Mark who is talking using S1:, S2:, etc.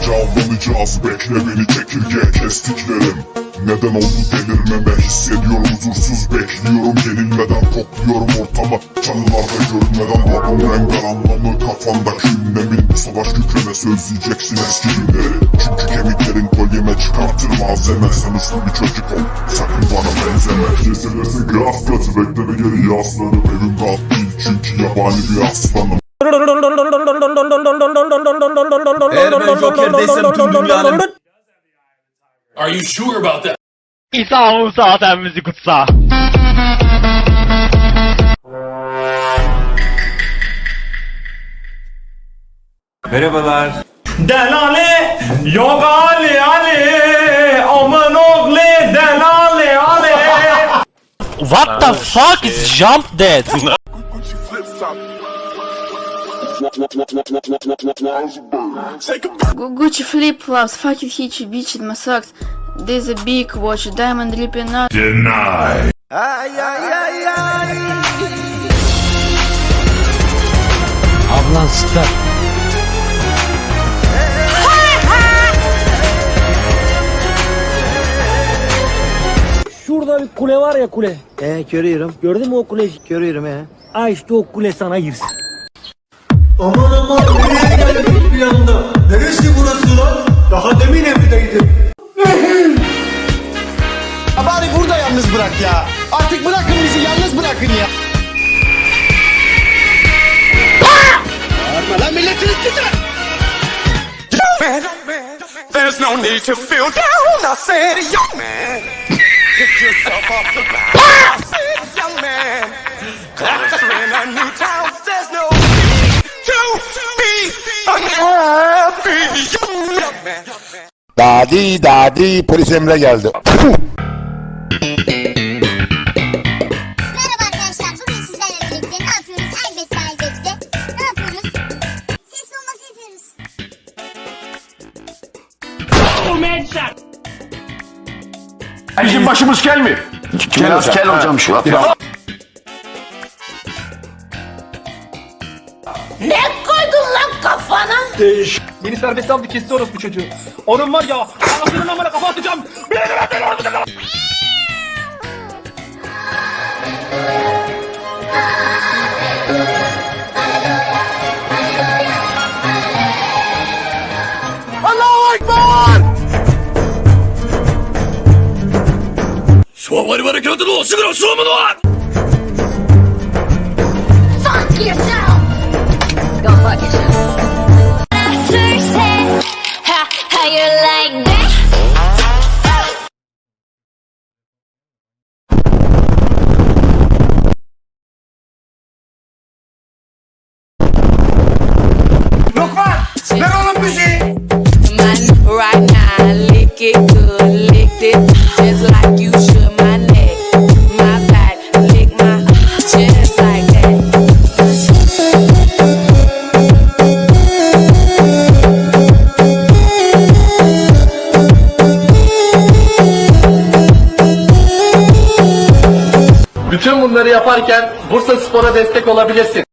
S1: Gece avlanacağız bekle beni çekirge kestiklerim Neden oldu delirmeme hissediyorum huzursuz bekliyorum. Yenilmeden kokluyorum ortamı Çalılarda görünmeden adımın anlamı Kafandaki ünlemin bu savaş kükreme sözleyeceksin eski günleri Çünkü kemiklerin kolyeme çıkartır malzeme. Sen uslu bir çocuk ol sakın bana benzeme. Kesilirsin gaflatı bekleme geri yaslarım Evim rahat değil. Çünkü yabani bir aslanım.
S2: Eğer ben Joker'deysem tüm dünyanın
S3: Are you sure about that?
S4: İsa Musa sen müzik kutsa.
S2: Merhabalar.
S5: Delale yok Ali Ali aman oğlu delale Ali
S4: What the fuck is jump dead?
S6: Gu- Gucci flip flops, fucking hit you bitch in my socks. There's a big watch, diamond dripping out.
S4: Ablan star.
S7: Şurada bir kule var ya kule.
S8: He görüyorum.
S7: Gördün mü o kuleyi?
S8: Görüyorum he.
S7: Ha işte o kule sana girsin.
S9: Aman aman nereye geldik bir anda? Neresi burası lan?
S8: Ya. Artık bırakın bizi yalnız bırakın ya. Bağırma lan milletin üstüne.
S1: There's no need to feel down. I said, young man, pick yourself off the ground. I said, young man, cause you're in a new town. There's no need to be unhappy, young man.
S10: Dadi dadi polis emre geldi.
S5: Bizim başımız kel mi?
S10: Biraz kel hocam şu an.
S5: Beni serbest aldı kesti orospu çocuğu. Onun var ya anasının amına kafa atacağım.
S11: Fuck yourself! Go fuck yourself. How, how you like that?
S5: Ver oğlum müziği.
S6: Man, right now, lick it good, lick it just like you
S5: Bütün bunları yaparken Bursa Spor'a destek olabilirsin.